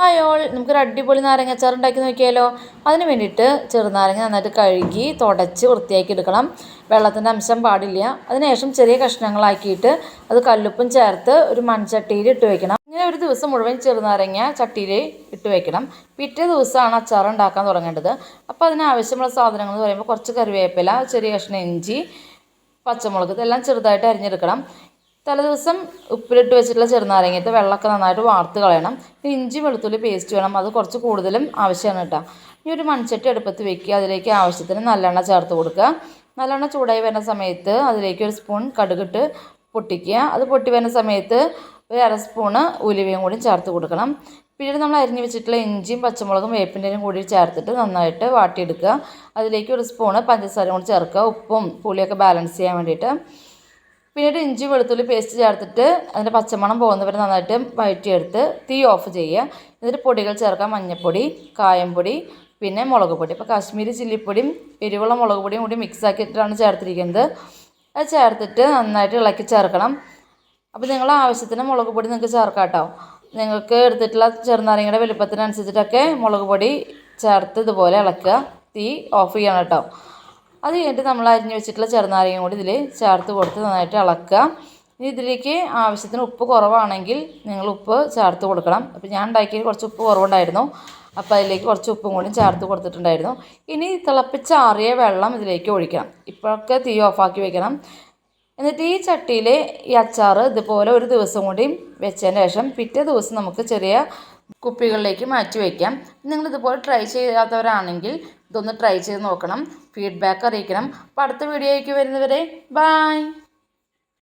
Hi നമുക്കൊരു അടിപൊളി നാരങ്ങാച്ചാർ ഉണ്ടാക്കി നോക്കിയാലോ? അതിന് വേണ്ടിയിട്ട് ചെറുനാരങ്ങ നന്നായിട്ട് കഴുകി തുടച്ച് വൃത്തിയാക്കി എടുക്കണം വെള്ളത്തിന്റെ അംശം പാടില്ല. അതിനുശേഷം ചെറിയ കഷ്ണങ്ങളാക്കിയിട്ട് അത് കല്ലുപ്പും ചേർത്ത് ഒരു മൺചട്ടിയിൽ ഇട്ട് വെക്കണം. ഇങ്ങനെ ഒരു ദിവസം മുഴുവൻ ചെറുനാരങ്ങ ചട്ടിയിൽ ഇട്ട് വെക്കണം. പിറ്റേ ദിവസമാണ് അച്ചാർ ഉണ്ടാക്കാൻ തുടങ്ങേണ്ടത്. അപ്പോൾ അതിനാവശ്യമുള്ള സാധനങ്ങൾ എന്ന് പറയുമ്പോൾ കുറച്ച് കറിവേപ്പില ചെറിയ കഷ്ണം ഇഞ്ചി പച്ചമുളക് ഇതെല്ലാം ചെറുതായിട്ട് അരിഞ്ഞെടുക്കണം. തലേദിവസം ഉപ്പിലിട്ട് വെച്ചിട്ടുള്ള ചെറുനാരങ്ങയത്തെ വെള്ളമൊക്കെ നന്നായിട്ട് വാർത്ത് കളയണം. പിന്നെ ഇഞ്ചി വെളുത്തുള്ളി പേസ്റ്റ് വേണം. അത് കുറച്ച് കൂടുതലും ആവശ്യമാണ് കേട്ടോ. ഈ ഒരു മൺചട്ടി അടുപ്പത്ത് വെക്കുക. അതിലേക്ക് ആവശ്യത്തിന് നല്ലെണ്ണ ചേർത്ത് കൊടുക്കുക. നല്ലെണ്ണ ചൂടായി വരുന്ന സമയത്ത് അതിലേക്ക് ഒരു സ്പൂൺ കടുകിട്ട് പൊട്ടിക്കുക. അത് പൊട്ടി വരുന്ന സമയത്ത് ഒരു അര സ്പൂണ് ഉലുവയും കൂടി ചേർത്ത് കൊടുക്കണം. പിന്നീട് നമ്മൾ അരിഞ്ഞ് വെച്ചിട്ടുള്ള ഇഞ്ചിയും പച്ചമുളകും വേപ്പിന്റെയും കൂടി ചേർത്തിട്ട് നന്നായിട്ട് വാട്ടിയെടുക്കുക. അതിലേക്ക് ഒരു സ്പൂണ് പഞ്ചസാരയും കൂടി ചേർക്കുക. ഉപ്പും പുളിയൊക്കെ ബാലൻസ് ചെയ്യാൻ വേണ്ടിയിട്ട്. പിന്നീട് ഇഞ്ചി വെളുത്തുള്ളി പേസ്റ്റ് ചേർത്തിട്ട് അതിന്റെ പച്ചമണം പോകുന്നവരെ നന്നായിട്ട് വഴറ്റിയെടുത്ത് തീ ഓഫ് ചെയ്യുക. എന്നിട്ട് പൊടികൾ ചേർക്കാം മഞ്ഞൾപ്പൊടി കായംപൊടി പിന്നെ മുളക് പൊടി. അപ്പോൾ കാശ്മീരി ചില്ലിപ്പൊടിയും എരിവുള്ള മുളക് പൊടിയും കൂടി മിക്സ് ആക്കിയിട്ടാണ് ചേർത്തിരിക്കുന്നത്. അത് ചേർത്തിട്ട് നന്നായിട്ട് ഇളക്കി ചേർക്കണം. അപ്പോൾ നിങ്ങൾ ആവശ്യത്തിന് മുളക് പൊടി നിങ്ങൾക്ക് ചേർക്കാം കേട്ടോ. നിങ്ങൾക്ക് എടുത്തിട്ടുള്ള ചെറുനാരങ്ങയുടെ വലുപ്പത്തിനനുസരിച്ചിട്ടൊക്കെ മുളക് പൊടി ചേർത്ത് ഇതുപോലെ ഇളക്കുക. തീ ഓഫ് ചെയ്യണം കേട്ടോ. അത് കഴിഞ്ഞിട്ട് നമ്മൾ അരിഞ്ഞ് വെച്ചിട്ടുള്ള ചെറുനാരങ്ങയും കൂടി ഇതിൽ ചേർത്ത് കൊടുത്ത് നന്നായിട്ട് ഇളക്കുക. ഇനി ഇതിലേക്ക് ആവശ്യത്തിന് ഉപ്പ് കുറവാണെങ്കിൽ നിങ്ങൾ ഉപ്പ് ചേർത്ത് കൊടുക്കണം. അപ്പോൾ ഞാൻ ഉണ്ടാക്കിയത് കുറച്ച് ഉപ്പ് കുറവുണ്ടായിരുന്നു. അപ്പോൾ അതിലേക്ക് കുറച്ച് ഉപ്പും കൂടി ചേർത്ത് കൊടുത്തിട്ടുണ്ടായിരുന്നു. ഇനി തിളപ്പിച്ചാറിയ വെള്ളം ഇതിലേക്ക് ഒഴിക്കണം. ഇപ്പോഴൊക്കെ തീ ഓഫാക്കി വെക്കണം. എന്നിട്ട് ഈ ചട്ടിയിൽ ഈ അച്ചാർ ഇതുപോലെ ഒരു ദിവസം കൂടി വെച്ചതിന് ശേഷം പിറ്റേ ദിവസം നമുക്ക് ചെറിയ കുപ്പികളിലേക്ക് മാറ്റി വയ്ക്കാം. നിങ്ങൾ ഇതുപോലെ ട്രൈ ചെയ്യാത്തവരാണെങ്കിൽ ഇതൊന്ന് ട്രൈ ചെയ്ത് നോക്കണം. ഫീഡ്ബാക്ക് അറിയിക്കണം. അപ്പോൾ അടുത്ത വീഡിയോയ്ക്ക് വരുന്നവരെ ബായ്